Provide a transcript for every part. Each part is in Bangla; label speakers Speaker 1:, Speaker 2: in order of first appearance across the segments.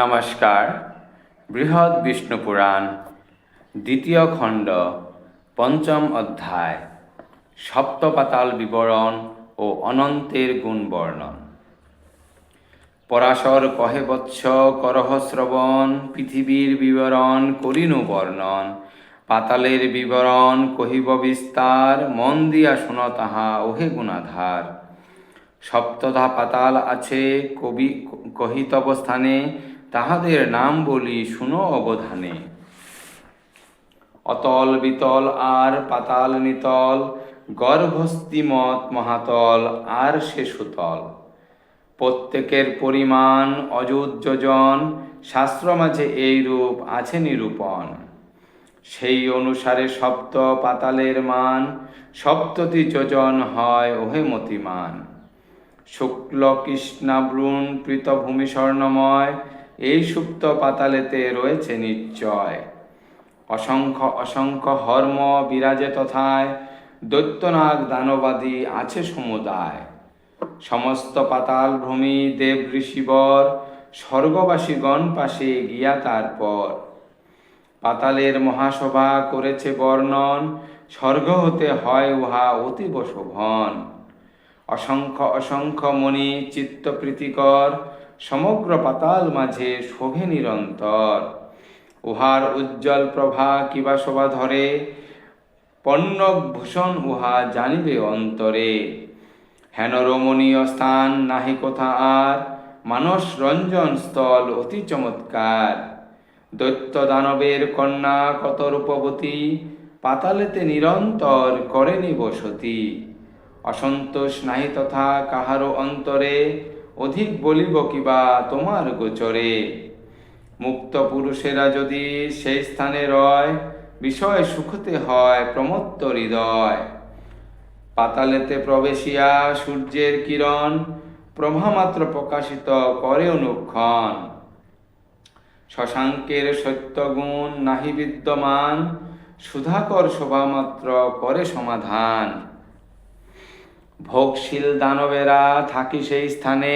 Speaker 1: নমস্কার। বৃহৎ বিষ্ণু পুরাণ, দ্বিতীয় খণ্ড, পঞ্চম অধ্যায়, সপ্তপাতাল বিবরণ ও অনন্তের গুণ বর্ণন। পরাশর কহে বৎস, করহ শ্রবণ, পৃথিবীর বিবরণ করিনু বর্ণন, পাতালের বিবরণ কহিব বিস্তার, মন দিয়া শুন তাহা, ওহে গুণাধার। সপ্তধা পাতাল আছে, কবি কহিতব স্থানে তাহাদের নাম বলি শুনো অবধানে। অতল বিতল আর পাতাল নিতল, গর্ভস্থিমত মহাতল আর সে সুতল প্রত্যেকের পরিমাণ অযুত যোজন শাস্ত্র মাঝে এই রূপ আছে নিরূপণ। সেই অনুসারে সপ্ত পাতালের মান, সপ্ততি যোজন হয় ওহে মতিমান। শুক্ল কৃষ্ণাবৃণ পৃতভূমি স্বর্ণময় এই সুপ্ত পাতালেতে রয়েছে নিশ্চয়। অসংখ্য অসংখ্য হর্ম বিরাজে তথায়, দৈত্যনাগ দানবাদী আছে সমুদায়। সমস্ত পাতাল ভূমি দেব ঋষিবর, স্বর্গবাসীগণ পাশে গিয়া তারপর। পাতালের মহাসভা করেছে বর্ণন, স্বর্গ হতে হয় উহা অতীব শোভন। অসংখ্য অসংখ্য মণি চিত্তপ্রীতিকর সমগ্র পাতাল মাঝে শোভে নিরন্তর। উহার উজ্জ্বল প্রভা কিবা শোভা ধরে? পণ্যক ভূষণ উহা জানিবে অন্তরে। হেন রমণীয় স্থান নাহি কোথা আর? মানস রঞ্জন স্থল অতি চমৎকার। দৈত্য দানবের কন্যা কত রূপবতী? পাতালেতে নিরন্তর করেনি বসতি অসন্তোষ নাহি তথা কাহারও অন্তরে? অধিক বলিব কিবা তোমার গোচরে? মুক্ত পুরুষেরা যদি সেই স্থানে রয়, বিষয় সুখতে হয়, প্রমত্ত হৃদয়। পাতালেতে প্রবেশিয়া সূর্যের কিরণ, প্রভামাত্র প্রকাশিত করে অনুক্ষণ শশাঙ্কের সত্যগুণ নাহি বিদ্যমান, সুধাকর শোভামাত্র করে সমাধান। ভোগশীল দানবেরা থাকি সেই স্থানে,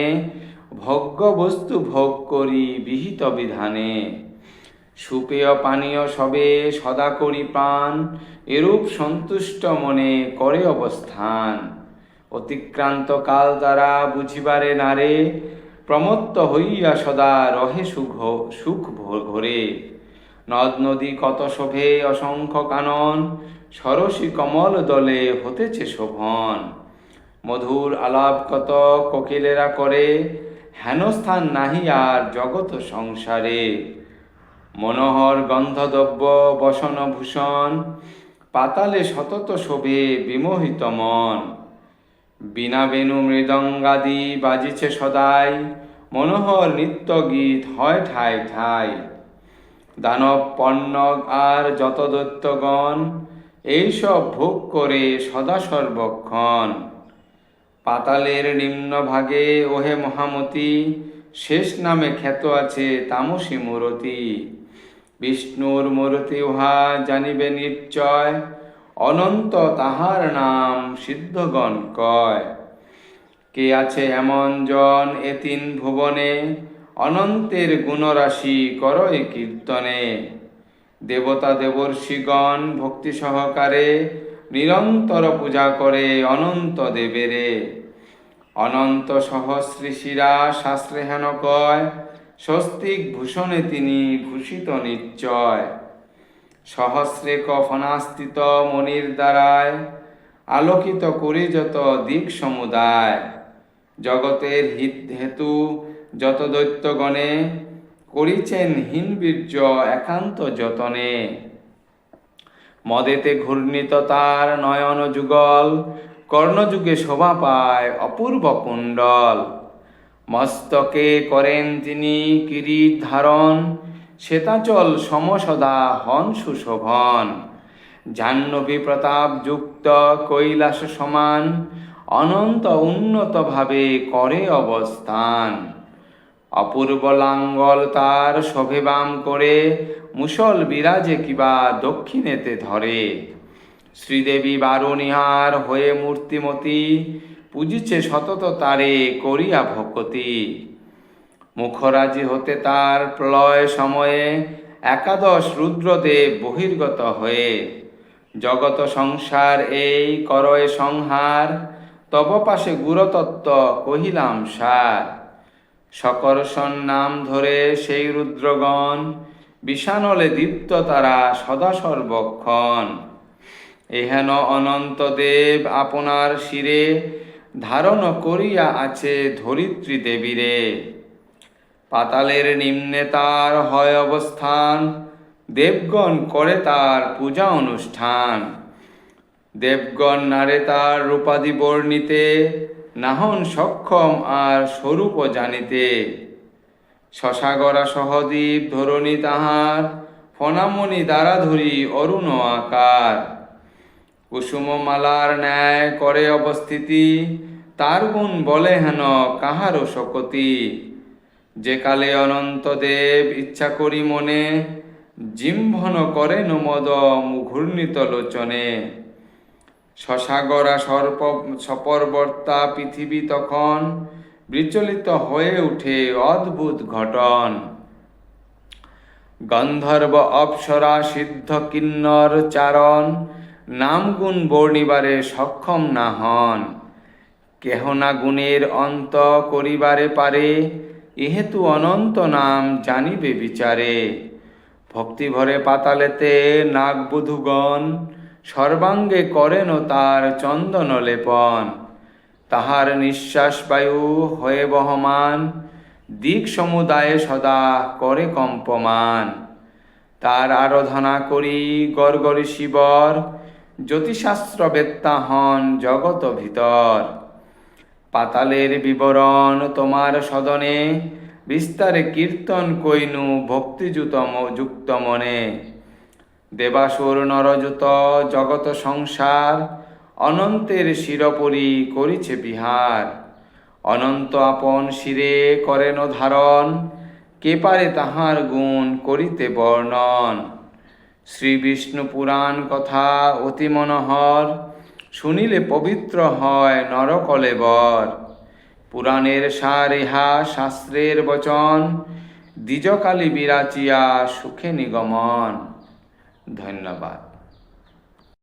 Speaker 1: ভোগ্য বস্তু ভোগ করি বিহিত বিধানে। সুপেয় পানীয় সবে সদা করি পান এরূপ সন্তুষ্ট মনে করে অবস্থান। অতিক্রান্ত কাল দ্বারা বুঝিবারে নারে, প্রমত্ত হইয়া সদা রহে সুখ সুখ ঘরে। নদ নদী কত শোভে, অসংখ্য কানন, সরসী কমল দলে হতেছে শোভন। মধুর আলাপ কত কোকিলেরা করে, হেনস্থান নাহি আর জগত সংসারে। মনোহর গন্ধদ্রব্য, বসন ভূষণ, পাতালে সতত শোভে বিমোহিত মন। বিনা বেনু মৃদঙ্গাদি বাজিছে সদাই, মনোহর নিত্য গীত হয় ঠাই ঠাই। দানব, পণ্যক আর যত দৈত্যগণ, এইসব ভোগ করে সদা সর্বক্ষণ। পাতালের নিম্ন ভাগে ওহে মহামতি, শেষ নামে খ্যাত আছে তামসী মূরতি। বিষ্ণুর মূরতি উহা জানিবে নিশ্চয়, অনন্ত তাহার নাম সিদ্ধগণ কয়। কে আছে এমন জন এ তিন ভুবনে, অনন্তের গুণরাশি করয় কীর্তনে। দেবতা দেবর্ষিগণ ভক্তি সহকারে নিরন্তর পূজা করে অনন্ত দেবেরে। অনন্ত সহস্রীষিরা শাস্ত্রে হেন কয়, স্বস্তিক ভূষণে তিনি ভূষিত নিশ্চয়। সহস্রে কফনাস্থিত মনির দ্বারায়, আলোকিত করে যত দিক সমুদায়। জগতের হিত হেতু যত দৈত্যগণে, করিছেন হীনবীর্য একান্ত যতনে। মদেতে ঘূর্ণিত তার নয়ন যুগল, কর্ণযুগে শোভা পায় অপূর্ব কুণ্ডল। মস্তকে করেন তিনি কিরিট ধারণ, শ্বেতাচল সমসদা হন সুশোভন। জাহ্নবী প্রতাপ যুক্ত কৈলাস সমান, অনন্ত উন্নতভাবে করে অবস্থান। অপূর্ব লাঙ্গল তার শোভেবাম করে মুসল বিরাজে কিবা দক্ষিণেতে ধরে। শ্রীদেবী বারুনিহার হয়ে মূর্তিমতি, পূজিছে সতত তারে করিয়া ভকতি। মুখরাজি হতে তার প্রলয় সময়ে, একাদশ রুদ্রদেব বহির্গত হয়ে। জগত সংসার এই করয় সংহার, তব পাশে গুরতত্ত্ব কহিলাম সার। সকর্ষণ নাম ধরে সেই রুদ্রগণ, বিষানলে দীপ্ত তারা সদা সর্বক্ষণ। এহেন অনন্ত দেব আপনার শিরে, ধারণ করিয়া আছে ধরিত্রী দেবীরে। পাতালের নিম্নে তার হয় অবস্থান, দেবগণ করে তার পূজা অনুষ্ঠান। দেবগণ নারে তার রূপাদি বর্ণিতে নাহন সক্ষম আর স্বরূপ জানিতে। শশাগরা সহদীপ ধরণী তাহার, ফণামণি দ্বারা ধরি অরুণ আকার। কুসুমমালার ন্যায় করে অবস্থিতি, তার গুণ বলে হেন কাহারও শকতি। যে কালে অনন্ত দেব ইচ্ছা করি মনে, জিম্ভন করে নমদ মুঘূর্ণিত লোচনে। শশাগরা সর্প সপরবর্তা পৃথিবী তখন বিচলিত হয়ে উঠে অদ্ভুত ঘটন। গন্ধর্ব অপ্সরা সিদ্ধ কিন্নর চারণ নামগুণ বর্ণিবারে সক্ষম না হন। কেহ না গুণের অন্ত করিবারে পারে, ইহেতু অনন্ত নাম জানিবে বিচারে। ভক্তি ভরে পাতালেতে নাগবধূগণ সর্বাঙ্গে করেন তার চন্দন লেপন। তাহার নিঃশ্বাস বায়ু হয়ে বহমান, দিক সমুদায়ে সদা করে কম্পমান। তার আরাধনা করি গড়গড়ি শিবর, জ্যোতিষাস্ত্র বেত্তা হন জগত ভিতর। পাতালের বিবরণ তোমার সদনে, বিস্তারে কীর্তন কইনু ভক্তিযুত যুক্ত মনে। দেবাসুর নরযুত জগত সংসার, অনন্তের শিরপরি করিছে বিহার। অনন্ত আপন শিরে করেন ধারণ, কে পারে তাহার গুণ করিতে বর্ণন? শ্রী বিষ্ণু পুরাণ কথা অতি মনোহর, শুনিলে পবিত্র হয় নরকলেবর পুরাণের সার ইহা শাস্ত্রের বচন, দ্বিজকালী বিরাচিয়া সুখে নিগমন। धन्यवाद।